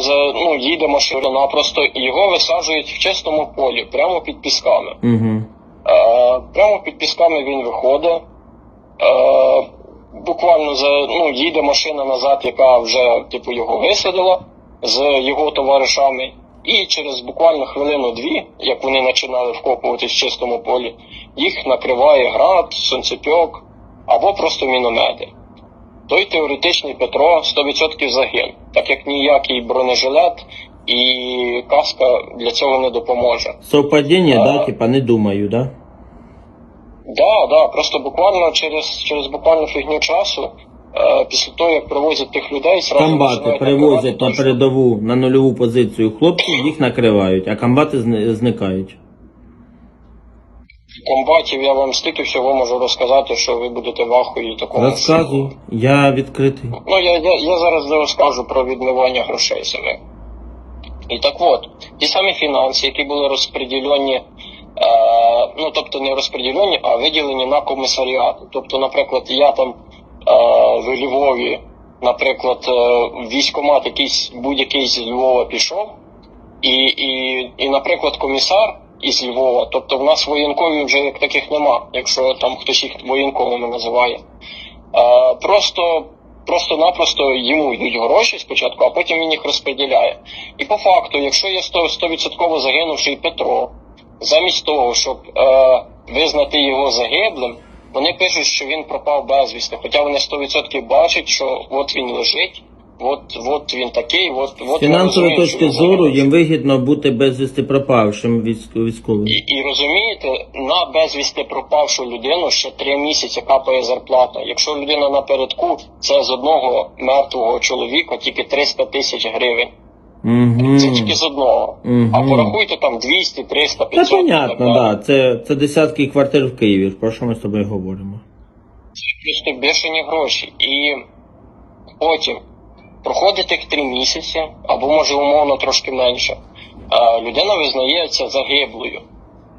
за ну їде машина, напросто і його висаджують в чистому полі, прямо під пісками. Угу. Е, прямо під пісками він виходить. Е, буквально за ну їде машина назад, яка вже типу його висадила з його товаришами. І через буквально хвилину-дві, як вони починали вкопуватись в чистому полі, їх накриває град, сонцепьок або просто міномети. Той теоретичний Петро 100% загин, так як ніякий бронежилет і каска для цього не допоможе. Совпадіння, А. да, типа не думаю, да? Да, да, просто буквально через, через буквально фігню часу, е, після того, як привозять тих людей, сразу Комбати привозять накривати на передову, на нульову позицію хлопців, їх накривають, а комбати зни- зникають. Комбатів. Я вам стільки всього можу розказати, що ви будете в ахуї такому. Розказуй, я відкритий. Ну, я, я, я зараз не розкажу про відмивання грошей самих. І так от, ті самі фінанси, які були розподілені, е, ну тобто не розподілені, а виділені на комісаріат. Тобто, наприклад, я там е, в Львові, наприклад, е, в військкомат якийсь будь-який з Львова пішов, і, і, і, наприклад, комісар із Львова, тобто в нас воєнкові вже як таких нема, якщо там хтось їх воєнковими називає. Е, просто просто-напросто йому йдуть гроші спочатку, а потім він їх розподіляє. І по факту, якщо є 100%, 100% загинувший Петро, замість того, щоб е, визнати його загиблим, вони пишуть, що він пропав безвісти. Хоча вони 100% бачать, що от він лежить, от, от він такий, от, от фінансової точки зору їм вигідно бути безвісти пропавшим військ- військовим. І, і розумієте, на безвісти пропавшу людину ще три місяці капає зарплата. Якщо людина напередку, це з одного мертвого чоловіка тільки 300 тисяч гривень. Угу. Це тільки з одного. Мгм. А порахуйте там 200, 300, Та 500. і так понятно, да. Це, це десятки квартир в Києві, про що ми з тобою говоримо. Це Просто бешені гроші. І потім проходить тих три місяці, або може умовно трошки менше. е, Людина визнається загиблою.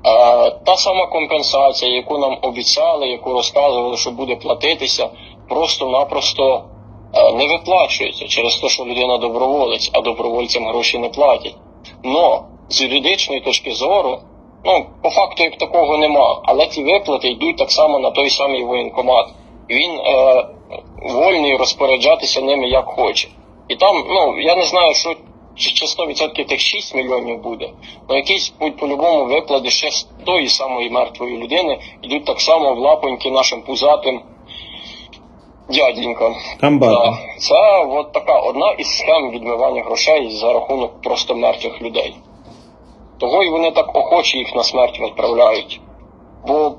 Е, Та сама компенсація, яку нам обіцяли, яку розказували, що буде платитися, просто-напросто е, не виплачується через те, що людина доброволець, а добровольцям гроші не платять. Но з юридичної точки зору, ну по факту як такого нема, але ті виплати йдуть так само на той самий воєнкомат. Він вольний розпоряджатися ними як хоче. І там, ну я не знаю, що чи чи 100% тих 6 мільйонів буде, але якісь будь по-любому виплати ще з тої самої мертвої людини йдуть так само в лапоньки нашим пузатим дяденькам. Так, це от така одна із схем відмивання грошей за рахунок просто мертвих людей. Того й вони так охоче їх на смерть відправляють. Бо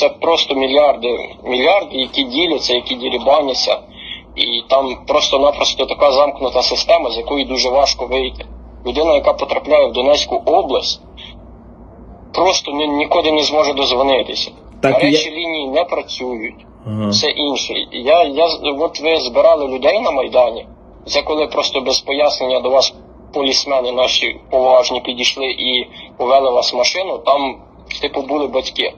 це просто мільярди, мільярди, які діляться, які дірібаняться. І там просто-напросто така замкнута система, з якої дуже важко вийти. Людина, яка потрапляє в Донецьку область, просто ні, нікуди не зможе дозвонитися. Так, Гарячі я- лінії не працюють Ага. все інше. Я, я, от ви збирали людей на Майдані, це коли просто без пояснення до вас полісмени наші поважні підійшли і повели вас в машину, там, типу, були батьки.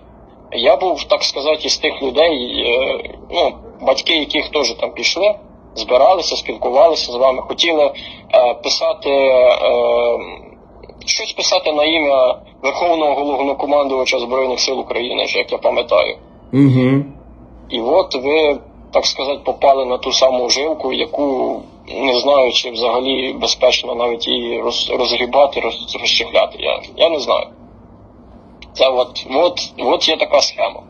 Я був, так сказати, із тих людей, е, ну, батьки, яких теж там пішли, збиралися, спілкувалися з вами, хотіли е, писати. Е, Щось писати на ім'я Верховного головнокомандувача Збройних сил України, як я пам'ятаю. Угу. І от ви, так сказати, попали на ту саму жилку, яку не знаю, чи взагалі безпечно навіть її роз, розгрібати, роз, розчехляти. Я, я не знаю. Це от, от, от є така схема.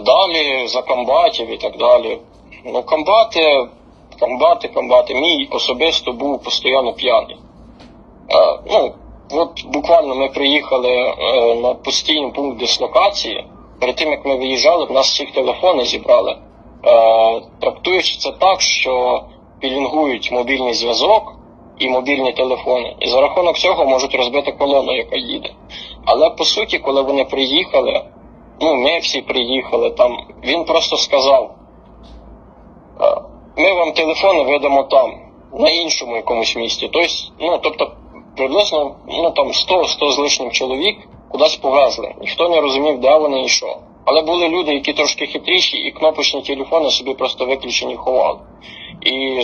Далі за комбатів і так далі. Ну, комбати, комбати, комбати. Мій особисто був постійно п'яний. Е, ну, от буквально ми приїхали е, на постійний пункт дислокації. Перед тим як ми виїжджали, в нас всіх телефони зібрали, е, трактуючи це так, що пілінгують мобільний зв'язок і мобільні телефони. І за рахунок цього можуть розбити колону, яка їде. Але по суті, коли вони приїхали, ну ми всі приїхали там, він просто сказав: е, ми вам телефони видамо там, на іншому якомусь місті. Тобто, ну, тобто, приблизно ну, там 100-100 з лишнім чоловік кудись повезли. Ніхто не розумів, де вони і що. Але були люди, які трошки хитріші, і кнопочні телефони собі просто виключені ховали. І